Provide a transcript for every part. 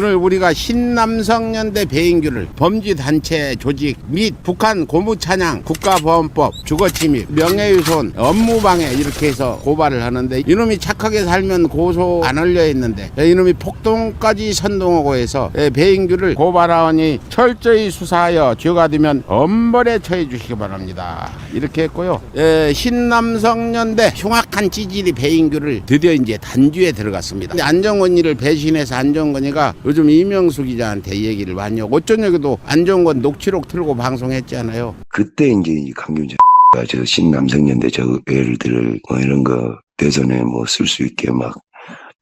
오늘 우리가 신남성연대 배인규를 범죄단체 조직 및 북한 고무찬양 국가보안법 주거침입 명예훼손 업무방해 이렇게 해서 고발을 하는데 이놈이 착하게 살면 고소 안 하려 했는데 이놈이 폭동까지 선동하고 해서 배인규를 고발하니 철저히 수사하여 죄가 되면 엄벌에 처해 주시기 바랍니다. 이렇게 했고요. 예, 신남성연대 흉악한 찌질이 배인규를 드디어 이제 단주에 들어갔습니다. 근데 안정권이를 배신해서 안정권이가 요즘 이명수 기자한테 얘기를 많이 하고 어쩌냐고도 안정권 녹취록 틀고 방송했잖아요 그때 이제 이 강균재가 저 신남성연대 저 들어 뭐 이런 거 대선에 뭐 쓸 수 있게 막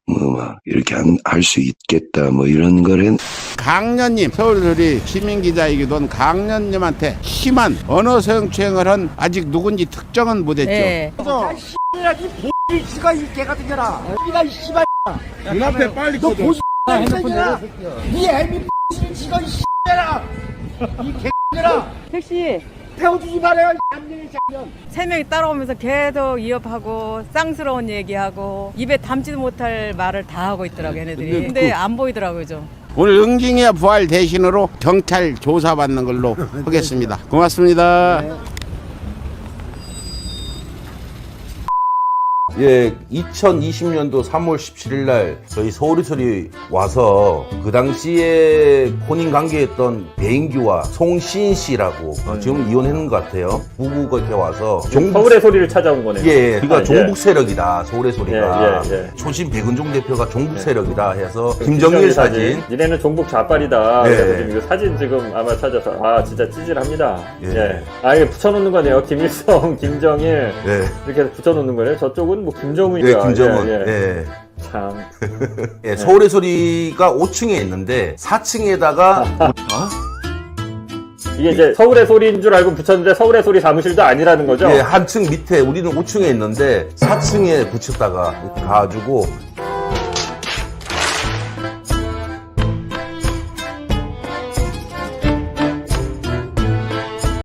뭐막 이렇게 할 수 있겠다 뭐 이런 거는 강년님 서울소리 시민기자이기도 한 강년님한테 심한 언어 성추행을 한 아직 누군지 특정은 못했죠 네. 이 씨가 이 개가 생겨라. 니가 이 씨발. 눈앞에 빨리 너보 니 애미 이 씨가 이 씨발아. 이 개들아. 택시 태워주지 말아요. 이. 세 명이 따라오면서 계속 위협하고 쌍스러운 얘기하고 입에 담지도 못할 말을 다 하고 있더라고요, 얘네들이. 근데 근데 안 보이더라고요, 좀. 오늘 응징의 부활 대신으로 경찰 조사받는 걸로 하겠습니다 고맙습니다 예, 2020년도 3월 17일 날 저희 서울이설이 와서 그 당시에 혼인 관계했던 배인규와 송신 씨라고 어, 지금 이혼했는 것 같아요. 부부가 이렇게 와서 종북 서울의 소리를 찾아온 거네요. 예, 그러니까 아, 예. 종북 세력이다. 서울의 소리가 예, 예, 예. 초심 백은종 대표가 종북 세력이다 해서 그 김정일 사진. 니네는 종북 좌빨이다. 예. 그래서 지금 이거 사진 지금 아마 찾아서 아 진짜 찌질합니다. 예. 예. 아 이게 붙여놓는 거네요. 김일성, 김정일 예, 이렇게 붙여놓는 거네요. 저쪽은 뭐 김정은이다. 예, 김정은. 예, 예. 예. 참. 예, 서울의 소리가 5층에 있는데 4층에다가 이게 이제 서울의 소리인 줄 알고 붙였는데 서울의 소리 사무실도 아니라는 거죠. 예, 한층 밑에 우리는 5층에 있는데 4층에 붙였다가 이렇게 가가지고